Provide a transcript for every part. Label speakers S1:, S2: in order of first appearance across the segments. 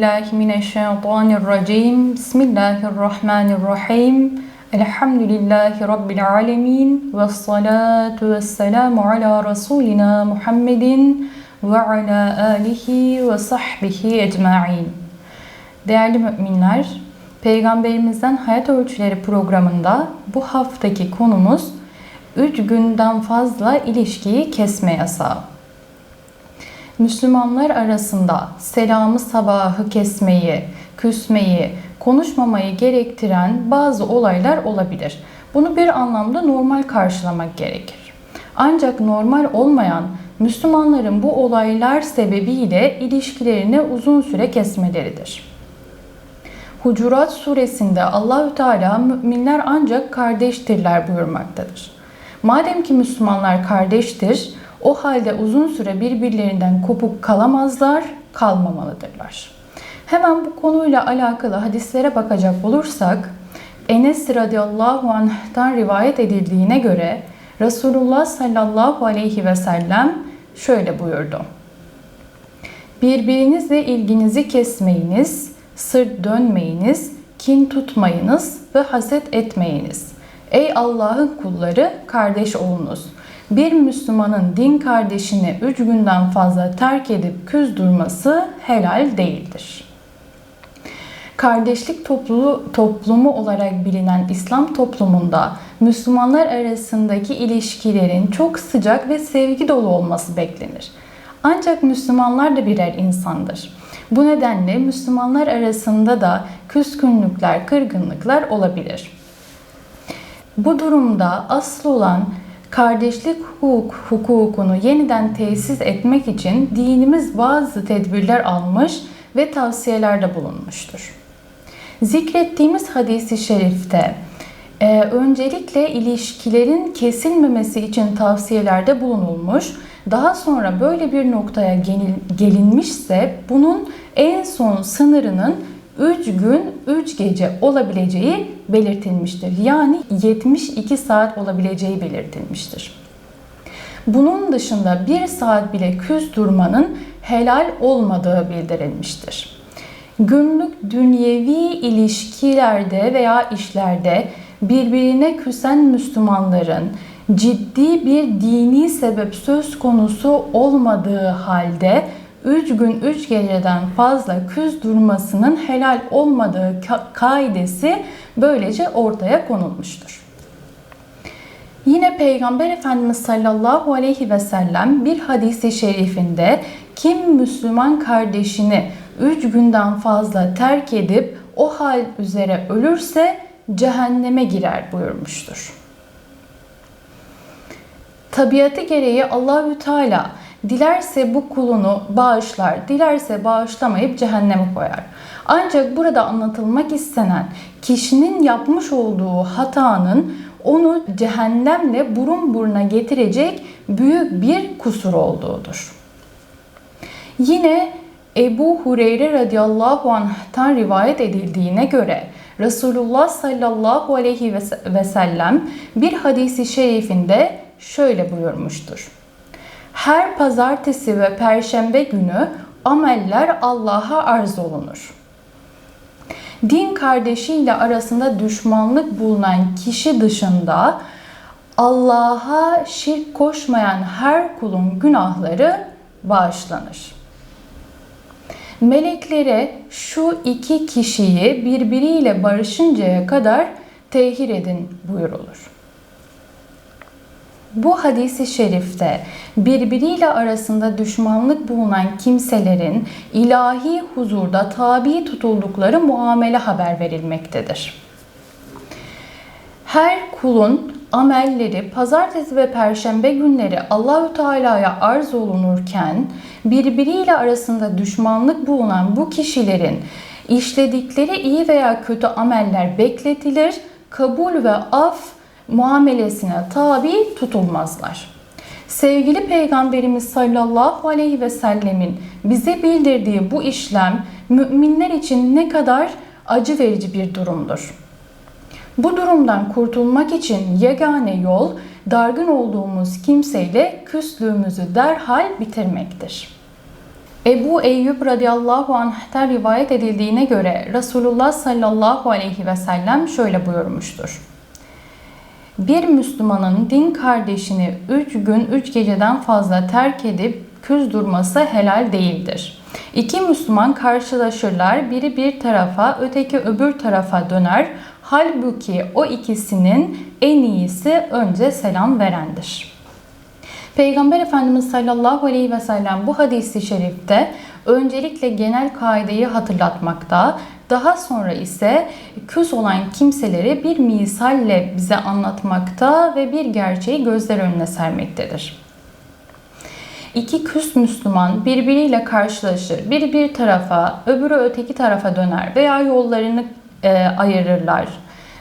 S1: billahi mineşşeytanirracim. Bismillahirrahmanirrahim. Elhamdülillahi Rabbil alemin. Ve salatu ve selamu ala Resulina Muhammedin ve ala alihi ve sahbihi ecma'in. Değerli müminler, Peygamberimizden Hayat Ölçüleri programında bu haftaki konumuz 3 günden fazla ilişkiyi kesme yasağı. Müslümanlar arasında selamı sabahı kesmeyi, küsmeyi, konuşmamayı gerektiren bazı olaylar olabilir. Bunu bir anlamda normal karşılamak gerekir. Ancak normal olmayan Müslümanların bu olaylar sebebiyle ilişkilerini uzun süre kesmeleridir. Hucurat suresinde Allahü Teala müminler ancak kardeştirler buyurmaktadır. Madem ki Müslümanlar kardeştir, o halde uzun süre birbirlerinden kopuk kalamazlar, kalmamalıdırlar. Hemen bu konuyla alakalı hadislere bakacak olursak, Enes radıyallahu anh'tan rivayet edildiğine göre Resulullah sallallahu aleyhi ve sellem şöyle buyurdu. Birbirinizle ilginizi kesmeyiniz, sırt dönmeyiniz, kin tutmayınız ve haset etmeyiniz. Ey Allah'ın kulları kardeş olunuz. Bir Müslümanın din kardeşini üç günden fazla terk edip küz durması helal değildir. Kardeşlik topluluğu, toplumu olarak bilinen İslam toplumunda Müslümanlar arasındaki ilişkilerin çok sıcak ve sevgi dolu olması beklenir. Ancak Müslümanlar da birer insandır. Bu nedenle Müslümanlar arasında da küskünlükler, kırgınlıklar olabilir. Bu durumda asıl olan kardeşlik hukuk, hukukunu yeniden tesis etmek için dinimiz bazı tedbirler almış ve tavsiyelerde bulunmuştur. Zikrettiğimiz hadisi şerifte e, öncelikle ilişkilerin kesilmemesi için tavsiyelerde bulunulmuş. Daha sonra böyle bir noktaya gelinmişse bunun en son sınırının 3 gün 3 gece olabileceği belirtilmiştir. Yani 72 saat olabileceği belirtilmiştir. Bunun dışında 1 saat bile küs durmanın helal olmadığı bildirilmiştir. Günlük dünyevi ilişkilerde veya işlerde birbirine küsen Müslümanların ciddi bir dini sebep söz konusu olmadığı halde 3 gün 3 geceden fazla küz durmasının helal olmadığı kaidesi böylece ortaya konulmuştur. Yine Peygamber Efendimiz sallallahu aleyhi ve sellem bir hadisi şerifinde kim Müslüman kardeşini 3 günden fazla terk edip o hal üzere ölürse cehenneme girer buyurmuştur. Tabiatı gereği Allahü Teala Dilerse bu kulunu bağışlar, dilerse bağışlamayıp cehenneme koyar. Ancak burada anlatılmak istenen kişinin yapmış olduğu hatanın onu cehennemle burun buruna getirecek büyük bir kusur olduğudur. Yine Ebu Hureyre radıyallahu anh'tan rivayet edildiğine göre Resulullah sallallahu aleyhi ve sellem bir hadisi şerifinde şöyle buyurmuştur. Her pazartesi ve perşembe günü ameller Allah'a arz olunur. Din kardeşiyle arasında düşmanlık bulunan kişi dışında Allah'a şirk koşmayan her kulun günahları bağışlanır. Meleklere şu iki kişiyi birbiriyle barışıncaya kadar tehir edin buyurulur. Bu hadisi şerifte birbiriyle arasında düşmanlık bulunan kimselerin ilahi huzurda tabi tutuldukları muamele haber verilmektedir. Her kulun amelleri pazartesi ve perşembe günleri Allahü Teala'ya arz olunurken birbiriyle arasında düşmanlık bulunan bu kişilerin işledikleri iyi veya kötü ameller bekletilir, kabul ve af muamelesine tabi tutulmazlar. Sevgili Peygamberimiz sallallahu aleyhi ve sellemin bize bildirdiği bu işlem müminler için ne kadar acı verici bir durumdur. Bu durumdan kurtulmak için yegane yol dargın olduğumuz kimseyle küslüğümüzü derhal bitirmektir. Ebu Eyyub radıyallahu anh'ten rivayet edildiğine göre Resulullah sallallahu aleyhi ve sellem şöyle buyurmuştur. Bir Müslümanın din kardeşini üç gün üç geceden fazla terk edip küs durması helal değildir. İki Müslüman karşılaşırlar, biri bir tarafa, öteki öbür tarafa döner. Halbuki o ikisinin en iyisi önce selam verendir. Peygamber Efendimiz sallallahu aleyhi ve sellem bu hadisi şerifte öncelikle genel kaideyi hatırlatmakta, daha sonra ise küs olan kimseleri bir misalle bize anlatmakta ve bir gerçeği gözler önüne sermektedir. İki küs Müslüman birbiriyle karşılaşır. Biri bir tarafa, öbürü öteki tarafa döner veya yollarını e, ayırırlar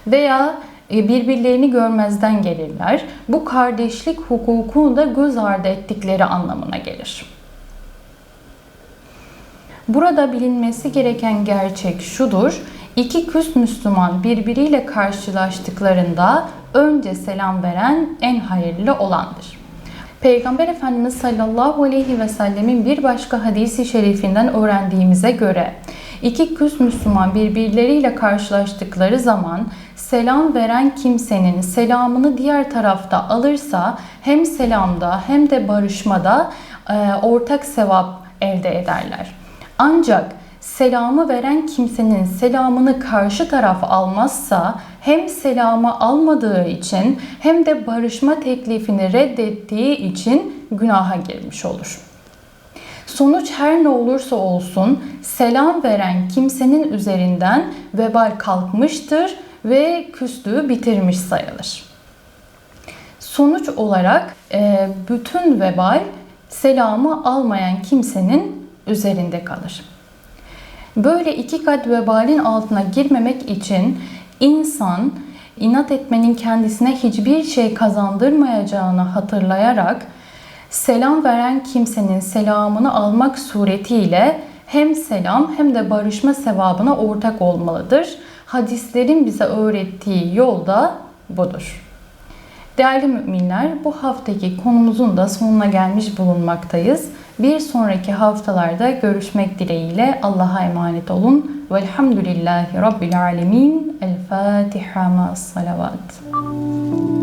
S1: veya e, birbirlerini görmezden gelirler. Bu kardeşlik hukukunu da göz ardı ettikleri anlamına gelir. Burada bilinmesi gereken gerçek şudur. İki küs Müslüman birbiriyle karşılaştıklarında önce selam veren en hayırlı olandır. Peygamber Efendimiz sallallahu aleyhi ve sellemin bir başka hadisi şerifinden öğrendiğimize göre iki küs Müslüman birbirleriyle karşılaştıkları zaman selam veren kimsenin selamını diğer tarafta alırsa hem selamda hem de barışmada ortak sevap elde ederler. Ancak selamı veren kimsenin selamını karşı taraf almazsa hem selamı almadığı için hem de barışma teklifini reddettiği için günaha girmiş olur. Sonuç her ne olursa olsun selam veren kimsenin üzerinden vebal kalkmıştır ve küslüğü bitirmiş sayılır. Sonuç olarak bütün vebal selamı almayan kimsenin üzerinde kalır. Böyle iki kat vebalin altına girmemek için insan inat etmenin kendisine hiçbir şey kazandırmayacağını hatırlayarak selam veren kimsenin selamını almak suretiyle hem selam hem de barışma sevabına ortak olmalıdır. Hadislerin bize öğrettiği yol da budur. Değerli müminler, bu haftaki konumuzun da sonuna gelmiş bulunmaktayız. Bir sonraki haftalarda görüşmek dileğiyle Allah'a emanet olun. Velhamdülillahi Rabbil Alemin. El Fatiha ma salavat.